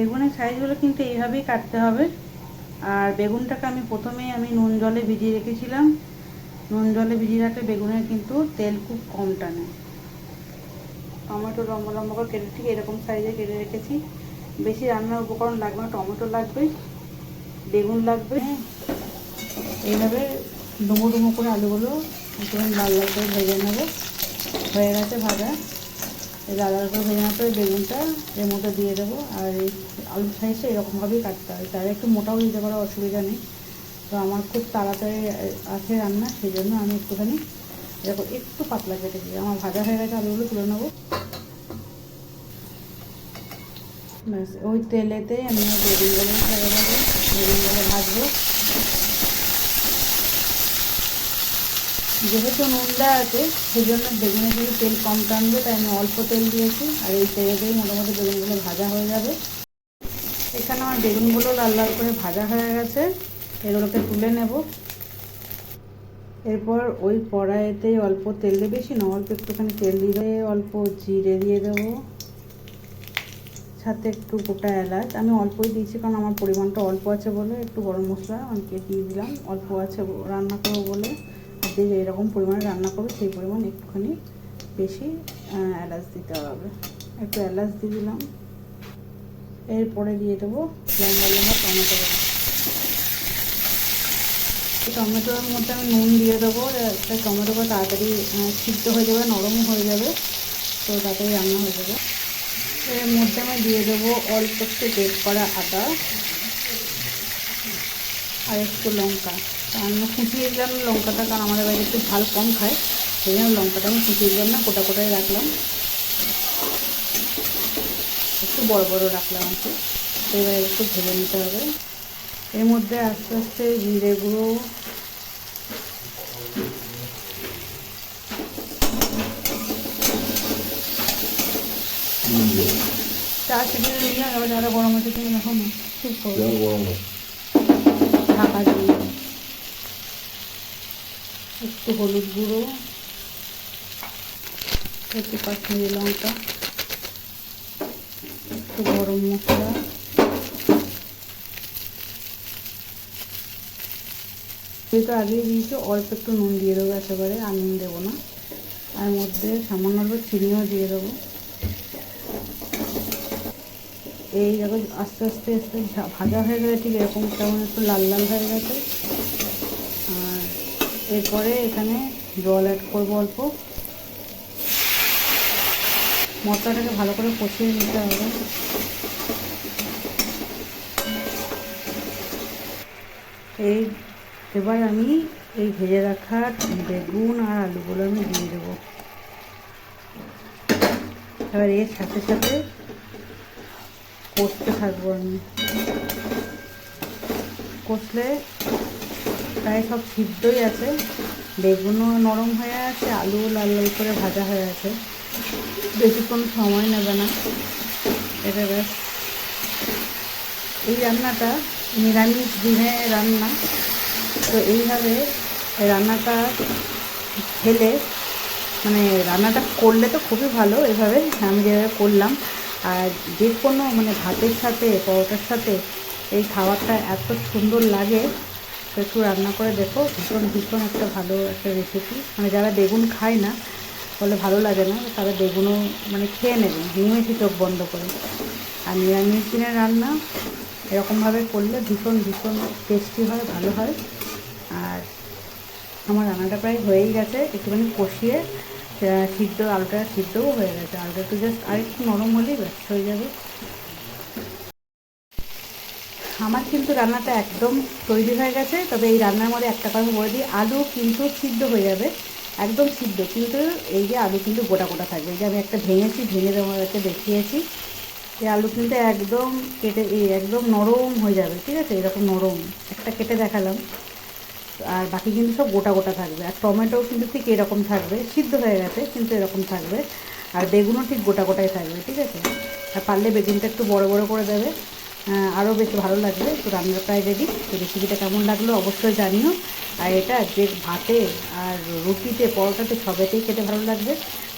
বেগুনের সাইজগুলো কিন্তু এইভাবেই কাটতে হবে। আর বেগুনটাকে আমি প্রথমেই আমি নুন জলে ভিজিয়ে রেখেছিলাম। নুন জলে ভিজিয়ে রাখলে বেগুনের কিন্তু তেল খুব কম টানে। টমেটো লম্বা লম্বা করে কেটে ঠিক এরকম সাইজে কেটে রেখেছি। বেশি রান্নার উপকরণ লাগবে না, টমেটো লাগবে, বেগুন লাগবে। এইভাবে ডুমো ডুমো করে আলুগুলো একটু লাল লাল করে ভেজে নেব। হয়ে গেছে ভাজা। করে ভেজে নেওয়ার পরে বেগুনটা, এর মধ্যে দিয়ে দেবো আর এই আলুর সাইজটা এরকমভাবেই কাটতে হয়। তার একটু মোটাও দিতে পারো, অসুবিধা নেই। তো আমার খুব তাড়াতাড়ি আছে রান্না, সেই জন্য আমি একটুখানি এরকম একটু পাতলা কেটে দিই। আমার ভাজা হয়ে গেছে আলুগুলো তুলে নেব। ব্যাস, ওই তেলেতে আমি বেগুনগুলো ছেড়ে দেবো বেগুনগুলো ভাজবো। যেহেতু নুন দেওয়া আছে সেই জন্য বেগুনে যদি তেল কম টানবে, তাই আমি অল্প তেল দিয়েছি। আর এই তেলেতেই মোটামুটি বেগুনগুলো ভাজা হয়ে যাবে। এখানে আমার বেগুনগুলো লাল লাল করে ভাজা হয়ে গেছে। এগুলোকে তুলে নেব। এরপর ওই কড়াইতেই অল্প তেল দিয়ে বেশি না, অল্প একটুখানি তেল দিয়ে অল্প জিরে দিয়ে দেবো। সাথে একটু গোটা এলাচ। আমি অল্পই দিয়েছি, কারণ আমার পরিমাণটা অল্প আছে বলে একটু গরম মশলা অনেকে দিয়ে দিলাম। অল্প আছে রান্না করব বলে। যে এরকম পরিমাণে রান্না করবে সেই পরিমাণ একটুখানি বেশি এলাচ দিতে হবে। একটু এলাচ দিয়ে দিলাম। এরপরে দিয়ে দেবো লম্বা লম্বা টমেটো টমেটোর মধ্যে আমি নুন দিয়ে দেবো তাই টমেটোটা তাড়াতাড়ি সিদ্ধ হয়ে যাবে, নরম হয়ে যাবে, তো তাড়াতাড়ি রান্না হয়ে যাবে। এর মধ্যে আমি দিয়ে দেবো অল্প একটু বেক করা আদা আর একটু লঙ্কা। আমি কুচিয়ে দিলাম লঙ্কাটা কারণ আমাদের বাড়িতে একটু ঝাল কম খায় সেই জন্য লঙ্কাটা আমি কুচিয়ে দিলাম না কোটা কোটাই রাখলাম। একটু বড় বড় রাখলাম আর কি। এবার একটু ভেজে নিতে হবে। এর মধ্যে আস্তে আস্তে জিরে গুঁড়ো চা চিনি নিয়ে এবার যারা গরম আছে তুমি এখন করো ঢাকা দিয়ে একটু হলুদ গুঁড়ো, একটু কাশ্মীরি লঙ্কা, একটু গরম মশলা, যেহেতু আগেই দিয়েছি, অল্প একটু নুন দিয়ে দেবো একেবারে, আর নুন দেবো না। আর মধ্যে সামান্য অল্প চিনিও দিয়ে দেবো। এই দেখো, আস্তে আস্তে আস্তে ভাজা হয়ে গেলে ঠিক এরকম কেমন একটু লাল লাল হয়ে গেছে। এরপরে এখানে জল অ্যাড করব অল্প। মশলাটাকে ভালো করে কষিয়ে নিতে হবে। এই, এবার আমি এই ভেজে রাখা বেগুন আর আলুগুলো আমি দিয়ে দেবো। এবার এর সাথে সাথে কষতে থাকব আমি। কষলে প্রায় সব সিদ্ধই আছে। বেগুনও নরম হয়ে আছে, আলুও লাল লাল করে ভাজা হয়ে আছে। বেশিক্ষণ সময় নেবে না। এটা বেশ এই রান্নাটা নিরামিষ দিনে রান্না। তো এইভাবে রান্নাটা খেলে মানে রান্নাটা করলে তো খুবই ভালো। এভাবে আমি যেভাবে করলাম, আর যে কোনো মানে ভাতের সাথে, পরোটার সাথে এই খাবারটা এত সুন্দর লাগে। তো একটু রান্না করে দেখো, ভীষণ ভীষণ একটা ভালো একটা রেসিপি মানে যারা বেগুন খায় না বলে ভালো লাগে না, তারা বেগুনও মানে খেয়ে নেবে নিমেষে চোখ বন্ধ করে। আর নিরামিষ দিনের রান্না এরকমভাবে করলে ভীষণ ভীষণ টেস্টি হয়, ভালো হয়। আর আমার রান্নাটা প্রায় হয়েই গেছে, একটুখানি কষিয়ে সিদ্ধ, আলুটা সিদ্ধও হয়ে গেছে। আলুটা একটু জাস্ট আর একটু নরম হলেই ব্যাস, হয়ে যাবে। আমার কিন্তু রান্নাটা একদম তৈরি হয়ে গেছে, তবে এই রান্নার মধ্যে একটা কথা বলে দিই, আলু কিন্তু সিদ্ধ হয়ে যাবে, একদম সিদ্ধ, কিন্তু এই যে আলু কিন্তু গোটা গোটা থাকবে। এই যে আমি একটা ভেঙেছি, ভেঙে তোমাদেরকে দেখিয়েছি এই আলু কিন্তু একদম কেটে একদম নরম হয়ে যাবে, ঠিক আছে? এরকম নরম, একটা কেটে দেখালাম। আর বাকি কিন্তু সব গোটা গোটা থাকবে। আর টমেটোও কিন্তু ঠিক এরকম থাকবে, সিদ্ধ হয়ে গেছে, কিন্তু এরকম থাকবে। আর বেগুনও ঠিক গোটা গোটাই থাকবে, ঠিক আছে? আর পারলে বেগুনটা একটু বড় বড় করে দেবে। আরও বেশ ভালো লাগবে। তো রান্না প্রায় রেডি তো রেসিপিটা কেমন লাগল অবশ্যই জানিও। আর এটা যে ভাতে আর রুটিতে, পরোটাতে সবেতেই খেতে ভালো লাগবে।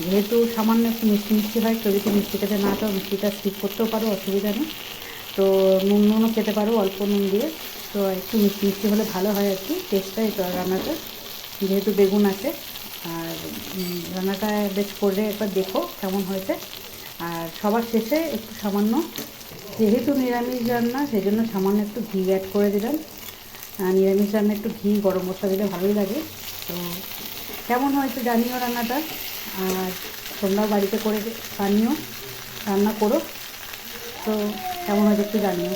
যেহেতু সামান্য একটু মিষ্টি মিষ্টি হয় কেউ যদি মিষ্টি খেতে না চাও মিষ্টিটা স্কিপ করতেও পারো, অসুবিধা নেই। তো নুন নুনও খেতে পারো, অল্প নুন দিয়ে। তো একটু মিষ্টি মিষ্টি হলে ভালো হয় আর কি টেস্টটা এই রান্নাটা যেহেতু বেগুন আছে, আর রান্নাটা বেশ করে একবার দেখো কেমন হয়েছে। আর সবার শেষে একটু সামান্য যেহেতু নিরামিষ রান্না সেই জন্য সামান্য একটু ঘি অ্যাড করে দিলাম। আর নিরামিষ রান্না একটু ঘি, গরম মশলা দিলে ভালোই লাগে। তো কেমন হয়েছে জানিও রান্নাটা। আর তোমরাও বাড়িতে করে বানিও, রান্না করো। তো কেমন হয়েছে একটু জানিও।